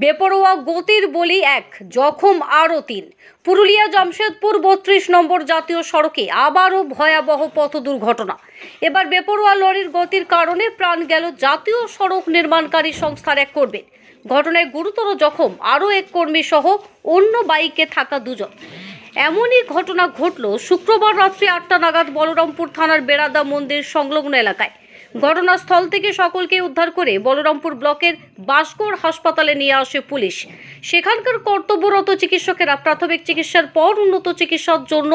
বেপরোয়া গতির বলি এক, জখম আরও তিন। পুরুলিয়া জামশেদপুর বত্রিশ নম্বর জাতীয় সড়কে আবারও ভয়াবহ পথ দুর্ঘটনা। এবার বেপরোয়া লরির গতির কারণে প্রাণ গেল জাতীয় সড়ক নির্মাণকারী সংস্থার এক কর্মীর। ঘটনায় গুরুতর জখম আরও এক কর্মী সহ অন্য বাইকে থাকা দুজন। এমনই ঘটনা ঘটল শুক্রবার রাত্রি আটটা নাগাদ বলরামপুর থানার বেড়াদা মন্দির সংলগ্ন এলাকায়। ঘটনাস্থল থেকে সকলকে উদ্ধার করে বলরামপুর ব্লকের বাসগড় হাসপাতালে নিয়ে আসে পুলিশ। সেখানকার কর্তব্যরত চিকিৎসকেরা প্রাথমিক চিকিৎসার পর উন্নত চিকিৎসার জন্য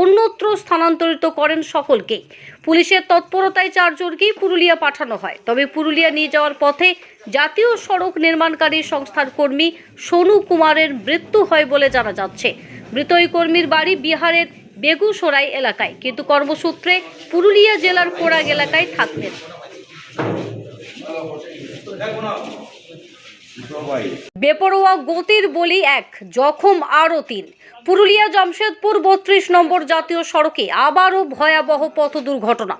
অন্যত্র স্থানান্তরিত করেন সকলকেই পুলিশের তৎপরতায় চারজনকেই পুরুলিয়া পাঠানো হয়। তবে পুরুলিয়া নিয়ে যাওয়ার পথে জাতীয় সড়ক নির্মাণকারী সংস্থার কর্মী সোনু কুমারের মৃত্যু হয় বলে জানা যাচ্ছে। মৃত কর্মীর বাড়ি বিহারের বেগুসরাই এলাকায়, কিন্তু কর্মসূত্রে পুরুলিয়া জেলার কোরাগ এলাকায় থাকতেন বেপরোয়া গতির বলি এক, জখম আরও তিন। পুরুলিয়া জামশেদপুর বত্রিশ নম্বর জাতীয় সড়কে আবারও ভয়াবহ পথ দুর্ঘটনা।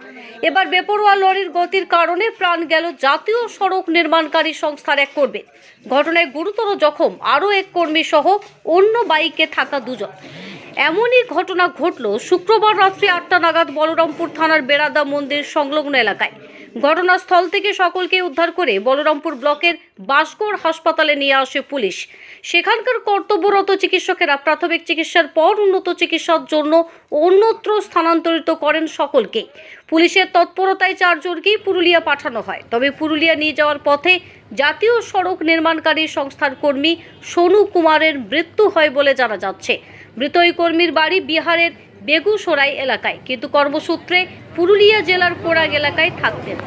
এবার বেপরোয়া লরির গতির কারণে প্রাণ গেল জাতীয় সড়ক নির্মাণকারী সংস্থার এক কর্মীর ঘটনায় গুরুতর জখম আরও এক কর্মী সহ অন্য বাইকে থাকা দুজন। এমনই ঘটনা ঘটল শুক্রবার রাত্রি আটটা নাগাদ বলরামপুর থানার বেড়াদা মন্দির সংলগ্ন এলাকায়। ঘটনাস্থল থেকে সকলকে উদ্ধার করে বলরামপুর ব্লকের বাসগড় হাসপাতালে নিয়ে আসে পুলিশ। সেখানকার কর্তব্যরত চিকিৎসকেরা প্রাথমিক চিকিৎসার পর উন্নত চিকিৎসার জন্য অন্যত্র স্থানান্তরিত করেন সকলকে। পুলিশের তৎপরতায় চারজনকেই পুরুলিয়া পাঠানো হয়। তবে পুরুলিয়া নিয়ে যাওয়ার পথে জাতীয় সড়ক নির্মাণকারী সংস্থার কর্মী সোনু কুমারের মৃত্যু হয় বলে জানা যাচ্ছে। মৃত ওই কর্মীর বাড়ি বিহারের বেগুসরাই এলাকায়। কিন্তু কর্মসূত্রে পুরুলিয়া জেলার কোড়াগ এলাকায় থাকতেন।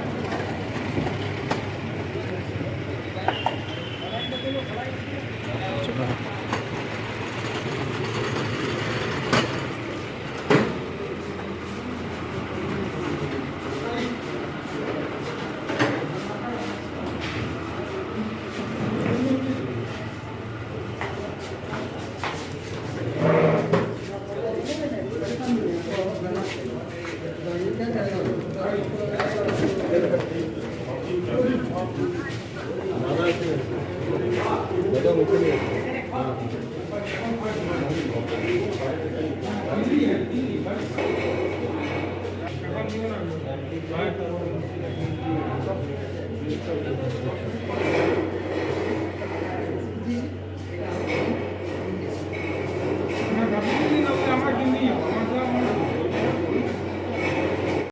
Thank you.